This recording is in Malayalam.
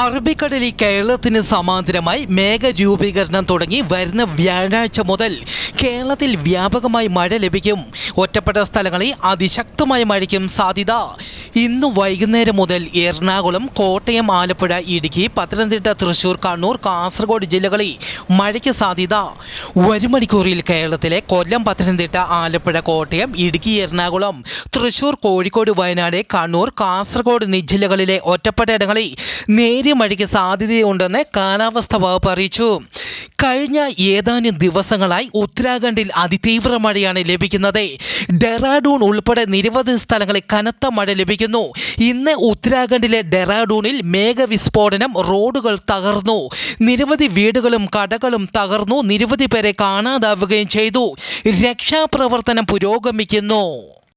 അറബിക്കടലിൽ കേരളത്തിന് സമാന്തരമായി മേഘരൂപീകരണം തുടങ്ങി വരുന്ന വ്യാഴാഴ്ച മുതൽ കേരളത്തിൽ വ്യാപകമായി മഴ ലഭിക്കും. ഒറ്റപ്പെട്ട സ്ഥലങ്ങളിൽ അതിശക്തമായ മഴയ്ക്കും സാധ്യത. ഇന്ന് വൈകുന്നേരം മുതൽ എറണാകുളം കോട്ടയം ആലപ്പുഴ ഇടുക്കി പത്തനംതിട്ട തൃശൂർ കണ്ണൂർ കാസർഗോഡ് ജില്ലകളിൽ മഴയ്ക്ക് സാധ്യത. ഒരു മണിക്കൂറിൽ കേരളത്തിലെ കൊല്ലം പത്തനംതിട്ട ആലപ്പുഴ കോട്ടയം ഇടുക്കി എറണാകുളം തൃശൂർ കോഴിക്കോട് വയനാട് കണ്ണൂർ കാസർഗോഡ് എന്നീ ജില്ലകളിലെ ഒറ്റപ്പെട്ട ഇടങ്ങളിൽ നേരിയ മഴയ്ക്ക് സാധ്യതയുണ്ടെന്ന് കാലാവസ്ഥ വകുപ്പ് അറിയിച്ചു. കഴിഞ്ഞ ഏതാനും ദിവസങ്ങളായി ഉത്തരാഖണ്ഡിൽ അതിതീവ്ര മഴയാണ് ലഭിക്കുന്നത്. ഡെറാഡൂൺ ഉൾപ്പെടെ നിരവധി സ്ഥലങ്ങളിൽ കനത്ത മഴ ലഭിക്കുന്നു. ഇന്ന് ഉത്തരാഖണ്ഡിലെ ഡെറാഡൂണിൽ മേഘവിസ്ഫോടനം റോഡുകൾ തകർന്നു. നിരവധി വീടുകളും കടകളും തകർന്നു. നിരവധി പേരെ കാണാതാവുകയും ചെയ്തു. രക്ഷാപ്രവർത്തനം പുരോഗമിക്കുന്നു.